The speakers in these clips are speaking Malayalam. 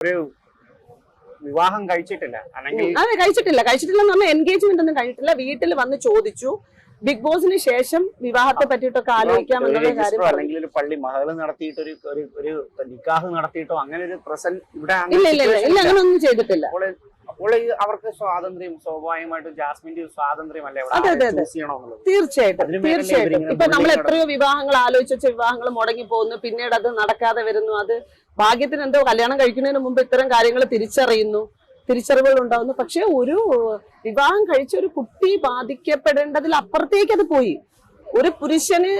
ഒരു വിവാഹം കഴിച്ചിട്ടില്ല. അല്ലെങ്കിൽ അതെ കഴിച്ചിട്ടില്ല. കഴിച്ചിട്ടില്ല എന്ന് പറഞ്ഞാൽ എൻഗേജ്മെന്റ് ഒന്നും കഴിഞ്ഞിട്ടില്ല. വീട്ടിൽ വന്ന് ചോദിച്ചു. ബിഗ് ബോസിന് ശേഷം വിവാഹത്തെ പറ്റിയിട്ടൊക്കെ ആലോചിക്കാമെന്നുള്ള കാര്യം രജിസ്റ്ററോ അല്ലെങ്കിൽ ഒരു പള്ളി മഹൽ നടത്തിയിട്ട് ഒരു ഒരു നിക്കാഹ് നടത്തിയിട്ടോ അങ്ങനെ ഒരു പ്രസന്റ് ഇവിടെ ഇല്ല ഇല്ല ഇല്ല. അങ്ങനെ ഒന്നും ചെയ്തിട്ടില്ല. അവർക്ക് സ്വാതന്ത്ര്യം സ്വാഭാവികമായിട്ടും ജാസ്മിന്റെ ഒരു സ്വാതന്ത്ര്യം അല്ലേ അതെ, അതെ, അതെ. തീർച്ചയായിട്ടും തീർച്ചയായിട്ടും. ഇപ്പൊ നമ്മൾ എത്രയോ വിവാഹങ്ങൾ ആലോചിച്ച വിവാഹങ്ങൾ മുടങ്ങി പോകുന്നു. പിന്നീട് അത് നടക്കാതെ വരുന്നു. അത് ഭാഗ്യത്തിന് എന്തോ കല്യാണം കഴിക്കുന്നതിന് മുമ്പ് ഇത്തരം കാര്യങ്ങൾ തിരിച്ചറിയുന്നു. തിരിച്ചറിവുകൾ ഉണ്ടാവുന്നു പക്ഷെ ഒരു വിവാഹം കഴിച്ച ഒരു കുട്ടി ബാധിക്കപ്പെടേണ്ടതിൽ അപ്പുറത്തേക്ക് അത് പോയി. ഒരു പുരുഷന്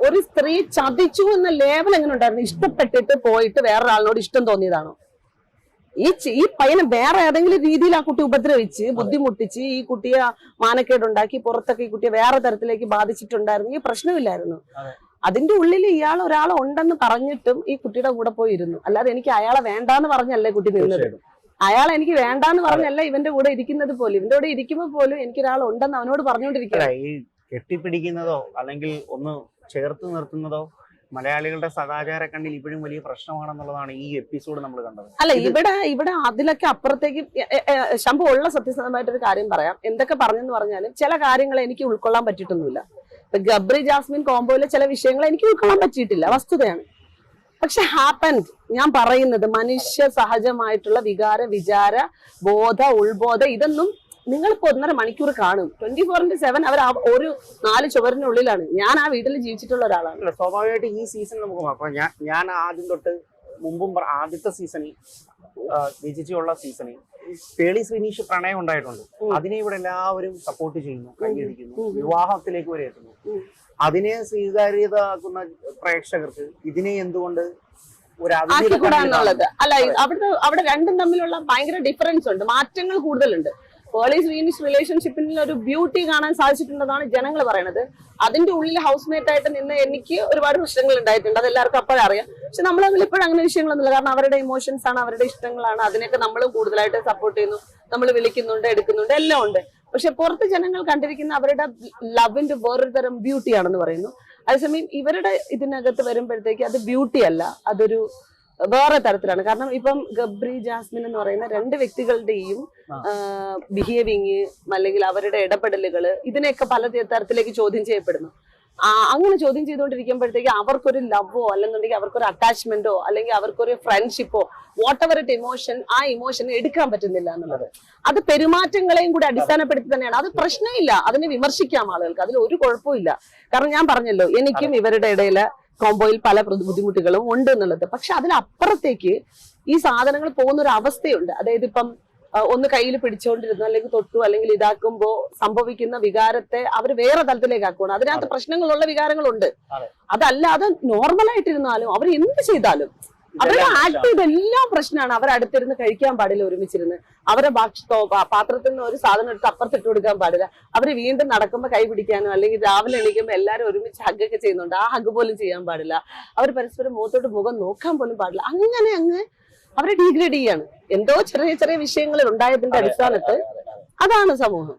ഒരു സ്ത്രീ ചതിച്ചു എന്ന ലേവൽ എങ്ങനെ ഉണ്ടായിരുന്നു? ഇഷ്ടപ്പെട്ടിട്ട് പോയിട്ട് വേറൊരാളിനോട് ഇഷ്ടം തോന്നിയതാണോ? ഈ ഈ പയ്യനെ വേറെ ഏതെങ്കിലും രീതിയിൽ ആ കുട്ടി ഉപദ്രവിച്ച് ബുദ്ധിമുട്ടിച്ച് ഈ കുട്ടിയെ മാനക്കേടുണ്ടാക്കി പുറത്തൊക്കെ ഈ കുട്ടിയെ വേറെ തരത്തിലേക്ക് ബാധിച്ചിട്ടുണ്ടായിരുന്നെങ്കിൽ പ്രശ്നമില്ലായിരുന്നു. അതെ. അതിന്റെ ഉള്ളിൽ ഇയാൾ ഒരാൾ ഉണ്ടെന്ന് പറഞ്ഞിട്ടും ഈ കുട്ടിയുടെ കൂടെ പോയിരുന്നു. അല്ലാതെ എനിക്ക് അയാളെ വേണ്ടാന്ന് പറഞ്ഞല്ലേ കുട്ടി നിന്നത്. അയാൾ എനിക്ക് വേണ്ടാന്ന് പറഞ്ഞല്ല ഇവന്റെ കൂടെ ഇരിക്കുന്നത് പോലും. ഇവന്റെ കൂടെ ഇരിക്കുമ്പോൾ പോലും എനിക്ക് ഒരാൾ ഉണ്ടെന്ന് അവനോട് പറഞ്ഞുകൊണ്ടിരിക്കുക ഈ കെട്ടിപ്പിടിക്കുന്നതോ അല്ലെങ്കിൽ ഒന്ന് ചേർത്ത് നിർത്തുന്നതോ മലയാളികളുടെ സദാചാര കണ്ണിൽ ഇപ്പോഴും വലിയ പ്രശ്നമാണെന്നുള്ളതാണ് ഈ എപ്പിസോഡ് നമ്മൾ കണ്ടത്. അല്ല ഇവിടെ ഇവിടെ അതിലൊക്കെ അപ്പുറത്തേക്ക് ശംഭു ഉള്ള സത്യസന്ധമായിട്ടൊരു കാര്യം പറയാം. എന്തൊക്കെ പറഞ്ഞെന്ന് പറഞ്ഞാലും ചില കാര്യങ്ങൾ എനിക്ക് ഉൾക്കൊള്ളാൻ പറ്റിയിട്ടൊന്നുമില്ല. ഇപ്പൊ ഗബ്രി ജാസ്മിൻ കോംബോയിലെ ചില വിഷയങ്ങൾ എനിക്ക് ഉൾക്കൊള്ളാൻ പറ്റിയിട്ടില്ല. വസ്തുതയാണ്. പക്ഷെ ഹാപ്പൻഡ് ഞാൻ പറയുന്നത് മനുഷ്യ സഹജമായിട്ടുള്ള വികാര വിചാര ബോധ ഉൾബോധ ഇതൊന്നും നിങ്ങളിപ്പോ ഒന്നര മണിക്കൂർ കാണും. ട്വന്റി ഫോർ ഇന്റു സെവൻ അവർ ഒരു നാല് ചുവരിനുള്ളിലാണ്. ഞാൻ ആ വീട്ടിൽ ജീവിച്ചിട്ടുള്ള ഒരാളാണ്. സ്വാഭാവികമായിട്ട് ഈ സീസൺ നമുക്ക് അപ്പൊ ഞാൻ ഞാൻ ആദ്യം തൊട്ട് മുമ്പും ആദ്യത്തെ സീസണിൽ വിജിച്ചുള്ള സീസണിൽ പേളി ശ്രീനീഷ് പ്രണയം ഉണ്ടായിട്ടുണ്ട്. അതിനെ ഇവിടെ എല്ലാവരും സപ്പോർട്ട് ചെയ്യുന്നു കൈയടിക്കുന്നു വിവാഹത്തിലേക്ക് വരെ എത്തുന്നു. അതിനെ സ്വീകാര്യതാക്കുന്ന പ്രേക്ഷകർക്ക് ഇതിനെ എന്തുകൊണ്ട് ആക്കിക്കൂടാന്നുള്ളത്? അല്ല. അവിടെ അവിടെ രണ്ടും തമ്മിലുള്ള ഭയങ്കര ഡിഫറൻസ് ഉണ്ട്. മാറ്റങ്ങൾ കൂടുതലുണ്ട്. പേളി വീനിഷ് റിലേഷൻഷിപ്പിൽ ഒരു ബ്യൂട്ടി കാണാൻ സാധിച്ചിട്ടുണ്ടെന്നാണ് ജനങ്ങൾ പറയുന്നത്. അതിന്റെ ഉള്ളിൽ ഹൗസ് മേറ്റ് ആയിട്ട് നിന്ന് എനിക്ക് ഒരുപാട് പ്രശ്നങ്ങൾ ഉണ്ടായിട്ടുണ്ട്. അത് എല്ലാവർക്കും അപ്പോഴും അറിയാം. പക്ഷെ നമ്മൾ തമ്മിൽ ഇപ്പോഴും അങ്ങനെ വിഷയങ്ങളൊന്നുമില്ല. കാരണം അവരുടെ ഇമോഷൻസ് ആണ് അവരുടെ ഇഷ്ടങ്ങളാണ്. അതിനൊക്കെ നമ്മളും കൂടുതലായിട്ട് സപ്പോർട്ട് ചെയ്യുന്നു. നമ്മൾ വിളിക്കുന്നുണ്ട് എടുക്കുന്നുണ്ട് എല്ലാം ഉണ്ട്. പക്ഷെ പുറത്ത് ജനങ്ങൾ കണ്ടിരിക്കുന്ന അവരുടെ ലവിന്റെ വേറൊരു തരം ബ്യൂട്ടിയാണെന്ന് പറയുന്നു. അതേസമയം ഇവരുടെ ഇതിനകത്ത് വരുമ്പോഴത്തേക്ക് അത് ബ്യൂട്ടി അല്ല. അതൊരു വേറെ തരത്തിലാണ്. കാരണം ഇപ്പം ഗബ്രി ജാസ്മിൻ എന്ന് പറയുന്ന രണ്ട് വ്യക്തികളുടെയും. ബിഹേവിങ് അല്ലെങ്കിൽ അവരുടെ ഇടപെടലുകൾ ഇതിനെയൊക്കെ പല തരത്തിലേക്ക് ചോദ്യം ചെയ്യപ്പെടുന്നു. അങ്ങനെ ചോദ്യം ചെയ്തുകൊണ്ടിരിക്കുമ്പോഴത്തേക്ക് അവർക്കൊരു ലവോ അല്ലെന്നുണ്ടെങ്കിൽ അവർക്കൊരു അറ്റാച്ച്മെന്റോ അല്ലെങ്കിൽ അവർക്കൊരു ഫ്രണ്ട്ഷിപ്പോ വാട്ട് എവർ ഇറ്റ് ഇമോഷൻ ആ ഇമോഷൻ എടുക്കാൻ പറ്റുന്നില്ല എന്നുള്ളത്. അത് പെരുമാറ്റങ്ങളെയും കൂടി അടിസ്ഥാനപ്പെടുത്തി തന്നെയാണ്. അത് പ്രശ്നമില്ല. അതിനെ വിമർശിക്കാം ആളുകൾക്ക്. അതിൽ ഒരു കുഴപ്പമില്ല കാരണം ഞാൻ പറഞ്ഞല്ലോ എനിക്കും ഇവരുടെ ഇടയിൽ കോംബോയിൽ പല ബുദ്ധിമുട്ടുകളും ഉണ്ട് എന്നുള്ളത്. പക്ഷെ അതിനപ്പുറത്തേക്ക് ഈ സാധനങ്ങൾ പോകുന്ന ഒരു അവസ്ഥയുണ്ട് അതായത് ഇപ്പം ഒന്ന് കയ്യിൽ പിടിച്ചുകൊണ്ടിരുന്നു അല്ലെങ്കിൽ തൊട്ടു അല്ലെങ്കിൽ ഇതാക്കുമ്പോ സംഭവിക്കുന്ന വികാരത്തെ അവർ വേറെ തലത്തിലേക്ക് ആക്കുകയാണ് അതിനകത്ത് പ്രശ്നങ്ങളുള്ള വികാരങ്ങളുണ്ട്. അതെ. അതല്ലാതെ നോർമൽ ആയിട്ടിരുന്നാലും അവർ എന്ത് ചെയ്താലും അവരുടെ ആക്റ്റീവ് ഇതെല്ലാം പ്രശ്നമാണ്. അവർ അടുത്തിരുന്ന് കഴിക്കാൻ പാടില്ല ഒരുമിച്ചിരുന്ന്. അവരെ ഭക്ഷ പാത്രത്തിൽ നിന്ന് ഒരു സാധനം എടുത്ത് അപ്പുറത്തിട്ട് കൊടുക്കാൻ പാടില്ല. അവർ വീണ്ടും നടക്കുമ്പോൾ കൈ പിടിക്കാനോ അല്ലെങ്കിൽ രാവിലെ എണീക്കുമ്പോൾ എല്ലാവരും ഒരുമിച്ച് ഹഗ്ഗൊക്കെ ചെയ്യുന്നുണ്ട്. ആ ഹഗ് പോലും ചെയ്യാൻ പാടില്ല. അവർ പരസ്പരം മുഖത്തോട്ട് മുഖം നോക്കാൻ പോലും പാടില്ല. അങ്ങനെ അങ്ങ് അവരെ ഡീഗ്രേഡ് ചെയ്യാണ്. എന്തോ ചെറിയ ചെറിയ വിഷയങ്ങൾ ഉണ്ടായതിന്റെ അടിസ്ഥാനത്ത് അതാണ് സമൂഹം.